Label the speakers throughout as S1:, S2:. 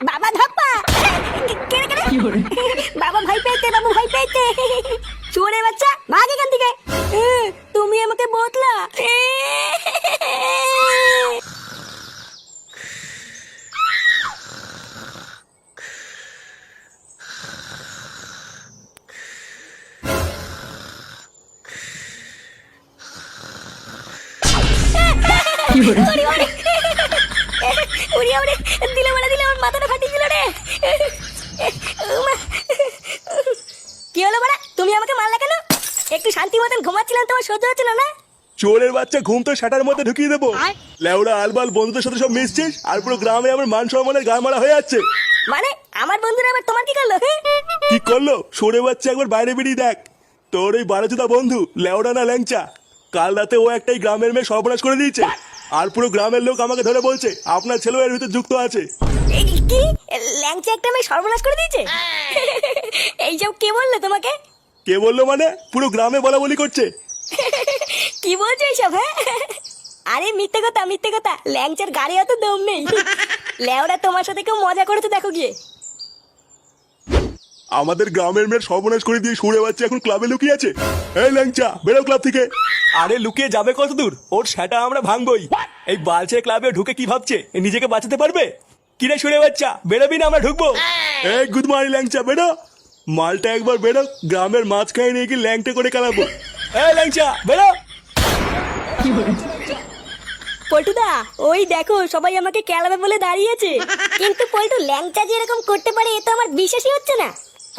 S1: বাবা ধাপ্পা। কেড়ে কেড়ে। বাবা ভাই পেয়েছে বাবু ভাই পেতে চোরে বাচ্চা ভাগ এখান থেকে। তুমি আমাকে বতলা এ, ওরে, ওরে। দিলে বলে দিলে আমার মাথাটা ফাটিয়ে দিল রে। কি হলো বড়া? তুমি আমাকে মারলা কেন? একটু শান্তি মতন ঘুমাচ্ছিলাম তোমার সহ্য হচ্ছিল না
S2: চোরের বাচ্চা ঘুম তো শাটার মধ্যে ঢুকিয়ে দেবো। লেওড়া আলবাল বন্ধুদের সাথে সব মিশছিস? আর পুরো গ্রামে আমার মান সম্মানের গা মারা হয়ে যাচ্ছে।
S1: মানে আমার বন্ধুরা আবার তোমার কি করল?
S2: কি করল? সরে বাচ্চা একবার বাইরে বেরিয়ে দেখ। তোর ওই বারোচুদা বন্ধু লেওড়া না ল্যাংচা। কাল রাতে ও একটাই গ্রামের মেয়ে সর্বনাশ করে দিয়েছে। আর পুরো গ্রামের লোক আমাকে ধরে বলছে আপনার ছেলেও এর ভিতরে যুক্ত আছে।
S1: এই কি? ল্যাংচা একটা মেয়ে সর্বনাশ করে দিয়েছে? এইসব কে বলল তোমাকে?
S2: কে বলল মানে? পুরো গ্রামে বলা বলি করছে।
S1: কি বলছো এইসব হ্যাঁ? আরে মিথ্যে কথা মিথ্যে কথা। ল্যাংচার গাড়ি অত দম নেই। লেওরা তোমার সাথে কেউ মজা করেছে দেখো গিয়ে।
S2: আমাদের গ্রামের মেয়ের সর্বনাশ করে দিয়ে সরে বাচ্চা এখন ক্লাবে লুকিয়ে আছে। এই ল্যাংচা বেরো ক্লাব থেকে। আরে লুকিয়ে যাবে কত দূর ওর সেটা আমরা ভাঙবই। এই বালছে ক্লাবে ঢুকে কি ভাবছে? নিজেকে বাঁচাতে পারবে? কিরে সরে বাচ্চা বেরোবি না আমরা ঢুকবো। এই গুড মর্নিং ল্যাংচা বেরো। মালটা একবার বেরো গ্রামের মাঝখানে নিয়ে গিয়ে ল্যাংটা করে কালাবো এই ল্যাংচা বেরো।
S1: পল্টুদা ওই দেখো সবাই আমাকে কেলাবে বলে দাঁড়িয়েছে। কিন্তু পল্টু ল্যাংচা যে এরকম করতে পারে এ তো আমার বিশ্বাসই হচ্ছে না।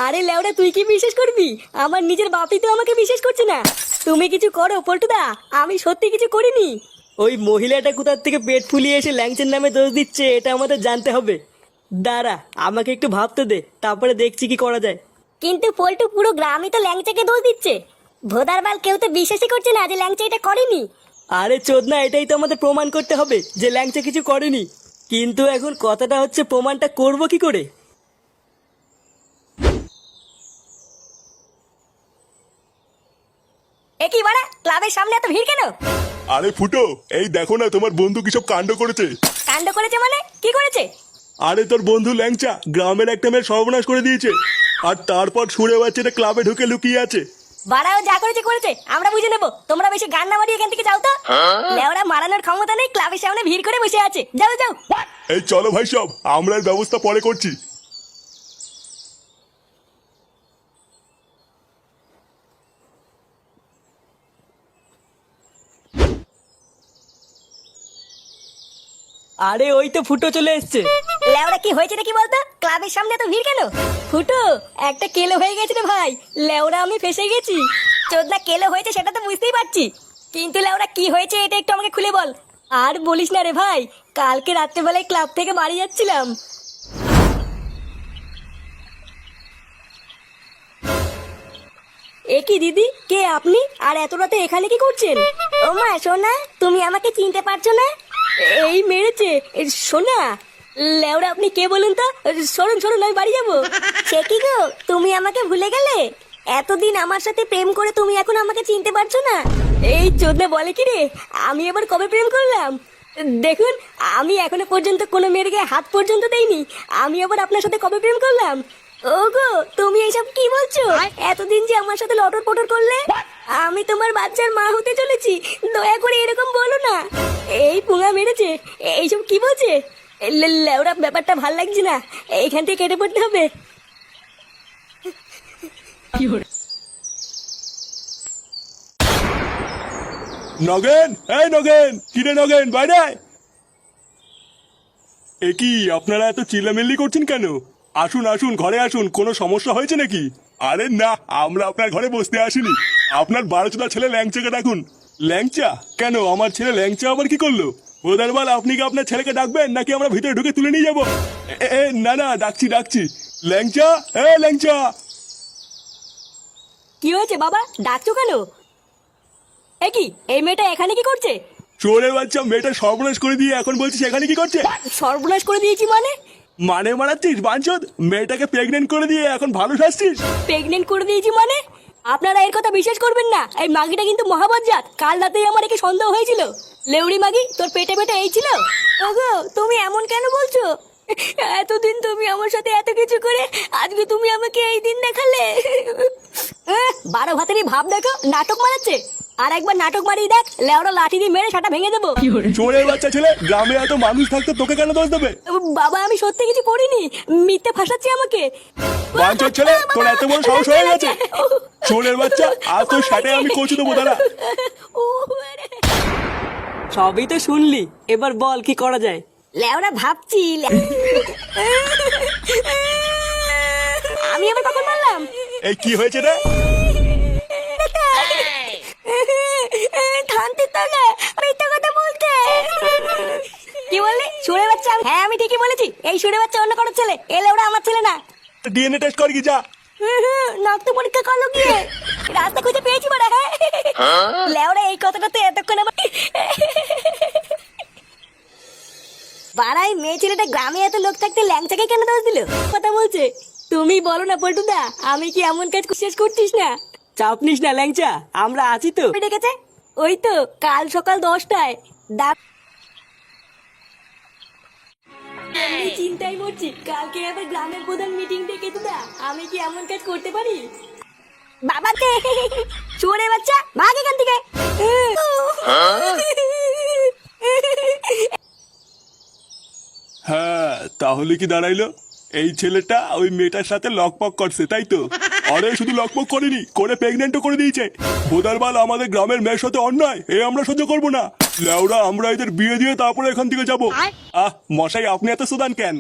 S1: আরে লেওড়া তুই কি বিশ্বাস করবি? আমার নিজের বাপি তো আমাকে বিশ্বাস করছে না। তুমি কিছু করো পল্টুদা। আমি সত্যি কিছু করিনি।
S3: ওই মহিলাটা কোথার থেকে পেট ফুলিয়ে এসে ল্যাংচের নামে দোষ দিচ্ছে এটা আমাদের জানতে হবে। দাঁড়া আমাকে একটু ভাবতে দে তারপরে দেখছি কি করা যায়।
S1: কিন্তু পল্টু পুরো গ্রামই তো ল্যাংচাকে দোষ দিচ্ছে। ভোদার বাল কেউ তো বিশ্বাসই করছে না যে ল্যাংচা এটা করেনি।
S3: আরে চোদনা এটাই তো আমাদের প্রমাণ করতে হবে যে ল্যাংচা কিছু করেনি। কিন্তু এখন কথাটা হচ্ছে প্রমাণটা করব কি করে?
S1: এ কি বাড়া? ক্লাবের সামনে এত ভিড় কেন?
S2: আরে ফুটো এই দেখো না তোমার বন্ধু কি সব কাণ্ড করেছে।
S1: কাণ্ড করেছে মানে? কি করেছে?
S2: আরে তোর বন্ধু ল্যাংচা গ্রামের একটা মেয়ের সর্বনাশ করে দিয়েছে। আর তারপর সুরে বাচ্চাটা ক্লাবে ঢুকে লুকিয়ে আছে।
S1: বাড়াও যা করেছে করেছে। আমরা বুঝে নেব। তোমরা বেশি গান না মারিয়ে এখান থেকে যাও তো। লেওরা মারানোর ক্ষমতা নেই ক্লাবের সামনে ভিড় করে বসে আছে। যাও যাও।
S2: এই চলো ভাই সব আমরা ব্যবস্থা পরে করছি।
S3: আরে ওই তো ফুটো চলে এসছে।
S1: লেওরা কি হয়েছে নাকি বলতো? ক্লাবের সামনে এত ভিড় কেন? ফুটো একটা কেলো হয়ে গেছে রে ভাই। লেওরা আমি ফেসে গেছি। চোদনা কেলো হয়েছে সেটা তো বুঝতেই পারছি। কিন্তু লেওরা কি হয়েছে এটা একটু আমাকে খুলে বল। আর বলিস না রে ভাই কালকে রাত্রেবেলায় ক্লাব থেকে বাড়ি যাচ্ছিলাম। এ কি দিদি কে আপনি? আর এত রাতে এখানে কি করছেন? ও মা সোনা তুমি আমাকে চিনতে পারছ না? এই মেরেছে। সোনা, লেওরা, আপনি কে বলুন তো? সরুন সরুন, আমি বাড়ি যাব। সে কি গো? তুমি আমাকে ভুলে গেলে? এতদিন আমার সাথে প্রেম করে তুমি এখন আমাকে চিনতে পারছ না? এই চোদনা বলে কি রে? আমি এবার কবে প্রেম করলাম? দেখুন, আমি এখনও পর্যন্ত কোনো গায়ে হাত পর্যন্ত দেইনি। আমি আবার আপনার সাথে কবে প্রেম করলাম? ওগো তুমি এইসব কি বলছো? এতদিন যে আমার সাথে লটর পটর করলে? আমি তোমার বাচ্চার মা হতে চলেছি। দয়া করে এরকম বলো না। এই পুঙা মেরেছে। এইসব কি বলছে? লে- লেওড়া ব্যাপারটা ভালো লাগছে না। এইখান থেকে কেটে পড়তে হবে।
S2: নগেন এই নগেন কিরে নগেন বাইরে। এ কি আপনারা এত চিল্লামিল্লি করছেন কেন? আসুন আসুন ঘরে আসুন। কোনো সমস্যা হয়েছে নাকি? আরে না আমরা আপনার ঘরে বসতে আসিনি। আপনার বারোচোদা ছেলে ল্যাংচাকে ডাকুন। ল্যাংচা? কেন আমার ছেলে ল্যাংচা আবার কি করল? ওদারবাল আপনি কি আপনার ছেলেকে ডাকবেন নাকি আমরা ভিতরে ঢুকে তুলে নিয়ে যাব? এ, না না ডাকছি ডাকছি। ল্যাংচা? এ ল্যাংচা!
S1: কি হয়েছে বাবা? ডাকছো কেন? এ কি এই মেয়েটা এখানে কি করছে?
S2: চোরের বাচ্চা মেয়েটা সর্বনাশ করে দিয়ে এখন বলছিস এখানে কি করছে?
S1: সর্বনাশ করে দিয়েছি মানে?
S2: মানে মারাচ্ছিস বাঞ্চদ মেয়েটাকে প্রেগনেন্ট করে দিয়ে এখন ভালো শাসছিস
S1: প্রেগনেন্ট করে দিয়েছি মানে? আপনারা এর কথা বিশ্বাস করবেন না। এই মাগিটা কিন্তু মহাবজ্জাত। কাল রাতেই আমার একে সন্দেহ হয়েছিল। লেউড়ি মাগি তোর পেটে পেটে এই ছিল? ওগো তুমি এমন কেন বলছো? এতদিন তুমি আমার সাথে এত কিছু করে আজকে তুমি আমাকে এই দিন দেখালে? বারো ভাতেরই ভাব দেখো নাটক মারাচ্ছে। আর একবার নাটক মারিয়ে দেখ লেওড়া লাঠি দিয়ে মেরে সেটা ভেঙে দেবো।
S2: চোরের বাচ্চা ছেলে গ্রামে এত মানুষ থাকতে তোকে কেন দোষ দেবে?
S1: বাবা আমি সত্যি কিছু করিনি। মিথ্যে ফাঁসাচ্ছি আমাকে।
S2: বাঞ্চোর ছেলে তোর এত বড় সাহস হয়ে গেছে? চোরের বাচ্চা আর তোর সাথে আমি কচু দেবো দাঁড়া।
S3: সবই তো শুনলি এবার বল কি করা যায়?
S1: লেওরা ভাবছি আমি আবার কখন বললাম
S2: এই কি হয়েছে রে?
S1: থানতে তোলে মিথ্যা কথা বলতে। কি বললি? সুরে বাচ্চা হ্যাঁ আমি ঠিকই বলেছি। এই সুরে বাচ্চা অন্য কারোর ছেলে এলে ওরা আমার ছেলে না।
S2: ডিএনএ টেস্ট কর কি যা।
S1: রক্ত পরীক্ষা করল গিয়ে। রাস্তা খুঁজে পেয়েছি বড় হ্যাঁ। লেওরা এই কথাটা তো এতক্ষণ আমার পাড়ায় মেয়ে ছেলেটা গ্রামে এত লোক থাকতে ল্যাংচাকে কেন দোষ দিল? কথা বলছে। তুমি বলো না পল্টুদা আমি কি এমন কাজ শেষ করছিস না?
S3: চাপ নিস না ল্যাংচা আমরা আছি তো।
S1: ডেকেছে? ওই তো, কাল সকাল দশটায়। ডাক আমি চিন্তায় মরছি কালকে আবার গ্রামের প্রধান মিটিং ডেকেছে দা আমি কি এমন কাজ করতে পারি? বাবাকে! চোরে বাচ্চা, ভাগ এখান থেকে।
S2: হ্যাঁ তাহলে কি দাঁড়াইলো? এই ছেলেটা ওই মেয়েটার সাথে লকপক করছে, তাই তো? আরে শুধু লকপক করেনি করে প্রেগনেন্টও করে দিয়েছে। ভোদার বাল আমাদের গ্রামের মেয়ের সাথে অন্যায় এ আমরা সহ্য করব না। লেওরা আমরা এদের বিয়ে দিয়ে তারপরে এখান থেকে যাব। আহ মশাই আপনি এত সুদান কেন?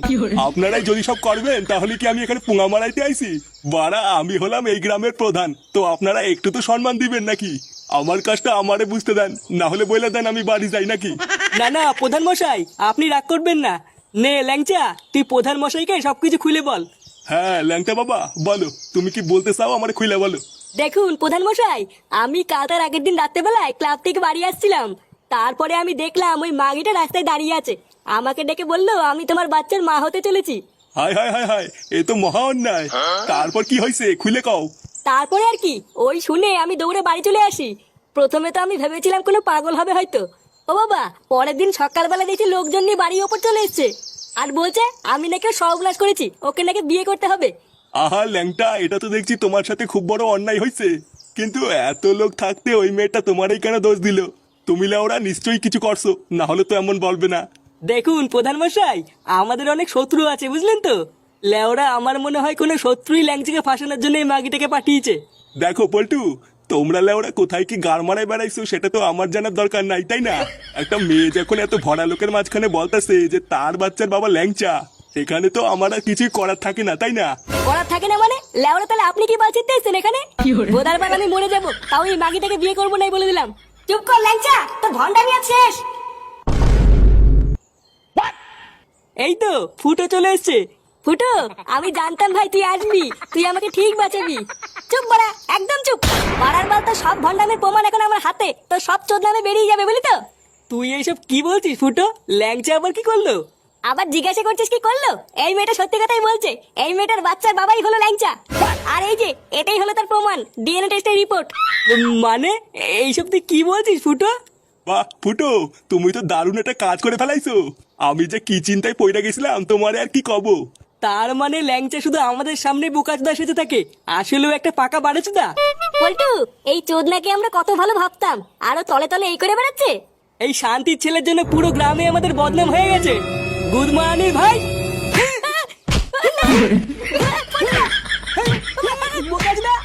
S2: আপনারাই যদি সব করবেন তাহলে কি আমি এখানে পুঙা মারাইতে আইছি? বাড়া আমি হলাম এই গ্রামের প্রধান তো আপনারা একটু তো সম্মান দিবেন নাকি? আমার কাজটা আমারে বুঝতে দেন না হলে বলে দেন আমি বাড়ি যাই নাকি?
S3: না না প্রধান মশাই আপনি রাগ করবেন না। নে ল্যাংচা তুই প্রধান মশাইকে সবকিছু খুলে বল।
S2: হ্যাঁ ল্যাংটা বাবা বলো তুমি কি বলতে চাও আমার খুলে বলো?
S1: দেখুন প্রধান মশাই আমি কাল তার আগের দিন রাত্রেবেলায় ক্লাব থেকে বাড়ি আসছিলাম। তারপরে আমি দেখলাম ওই মাগিটা রাস্তায় দাঁড়িয়ে আছে। আমাকে ডেকে বলল আমি তোমার বাচ্চার মা হতে চলেছি।
S2: হায় হায় হায় হায় এ তো মহা অন্যায়। তারপর কি হয়েছে খুলে কও।
S1: তারপরে আর কি ওই শুনে আমি দৌড়ে বাড়ি চলে আসি। প্রথমে তো আমি ভেবেছিলাম কোনো পাগল হবে হয়তো। ও বাবা পরের দিন সকালবেলা দেখছি লোকজন নিয়ে বাড়ির ওপর চলে এসছে। আর বলছে আমি নাকি সর্বনাশ করেছি ওকে নাকি বিয়ে করতে হবে।
S2: আহা ল্যাংটা এটা তো দেখছি তোমার সাথে খুব বড় অন্যায় হয়েছে। কিন্তু এত লোক থাকতে ওই মেয়েটা তোমারই কেন দোষ দিল? তুমি ওরা নিশ্চয়ই কিছু করছ না হলে তো এমন বলবে না।
S3: দেখুন প্রধান মশাই আমাদের অনেক শত্রু আছে বুঝলেন তো? লেওরা আমার মনে হয় কোনো শত্রুই ল্যাংচাকে ফাঁসানোর জন্য এই মাগিটাকে পাঠিয়েছে।
S2: দেখো পল্টু তোমরা লেওরা কোথায় কি গার মারায় বেড়াইছো? সেটা তো আমার জানার দরকার নাই তাই না? একটা মেয়ে যখন এত ভরা লোকের মাঝখানে বলতেছে যে তার বাচ্চার বাবা ল্যাংচা সেখানে তো আমার আর কিছুই করার থাকে না তাই না?
S1: করার থাকে না মানে? লেওরা তাহলে আপনি কি বাঁচিয়ে এসছেন এখানে? বোধার বার আমি মরে যাব তাও এই মাগিটাকে বিয়ে করব নাই বলে দিলাম। চুপ কর ল্যাংচা তোর ভন্ডামি আজ শেষ।
S3: এই তো ফুটো চলে এসছে।
S1: ফুটো আমি জানতাম ভাই তুই আসবি তুই আমাকে ঠিক বাঁচাবি। চুপ বড়া একদম চুপ। সব ভন্ডামের প্রমাণ এখন আমার হাতে। তো সব চোদ নামে বেরিয়ে যাবে বুঝলি তো?
S3: তুই এইসব কি বলছিস ফুটো? ল্যাংচা আবার কি করল?
S1: আবার জিজ্ঞাসা করছিস কি করল? এই মেয়েটা সত্যি কথাই বলছে। এই মেয়েটার বাচ্চার বাবাই হলো ল্যাংচা। আর এই যে এটাই হলো তার প্রমাণ ডিএনএ টেস্টের রিপোর্ট।
S3: মানে? এইসব তুই কি বলছিস ফুটো?
S2: বাহ ফুটো তুমি তো দারুণ একটা কাজ করে ফেলাইছো। আমি যে কি চিন্তায় পড়ে গেছিলাম তোমারে আর কি কব?
S3: তার মানে ল্যাংচা শুধু আমাদের সামনে বোকাচুদা সেজে থাকে আসলেও একটা পাকা বাড়েচুদা?
S1: পল্টু এই চোদনাকে আমরা কত ভালো ভাবতাম। আরও তলে তলে এই করে বেড়াচ্ছে।
S3: এই শান্তির ছেলের জন্য পুরো গ্রামে আমাদের বদনাম হয়ে গেছে। গুড মর্নিং ভাই।
S1: বোকাচোদা।